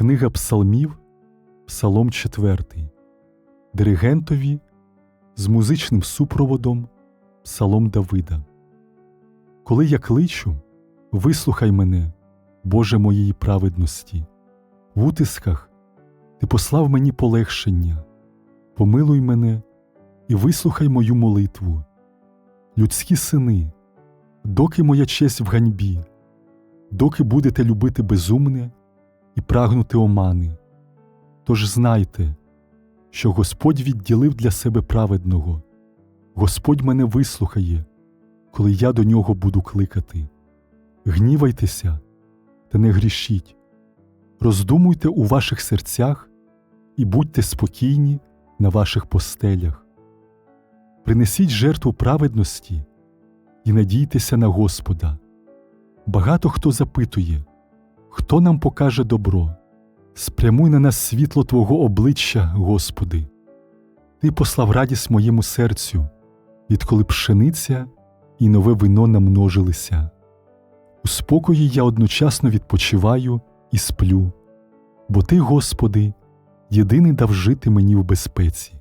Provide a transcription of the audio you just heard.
Книга Псалмів, Псалом 4. Диригентові з музичним супроводом Псалом Давида. Коли я кличу, вислухай мене, Боже моєї праведності. В утисках ти послав мені полегшення, помилуй мене і вислухай мою молитву. Людські сини, доки моя честь в ганьбі, доки будете любити безумне і прагнути омани. Тож знайте, що Господь відділив для себе праведного, Господь мене вислухає, коли я до нього буду кликати. Гнівайтеся та не грішіть, роздумуйте у ваших серцях і будьте спокійні на ваших постелях. Принесіть жертву праведності і надійтеся на Господа. Багато хто запитує, хто нам покаже добро? Спрямуй на нас світло Твого обличчя, Господи. Ти послав радість моєму серцю, відколи пшениця і нове вино намножилися. У спокої я одночасно відпочиваю і сплю, бо Ти, Господи, єдиний дав жити мені в безпеці.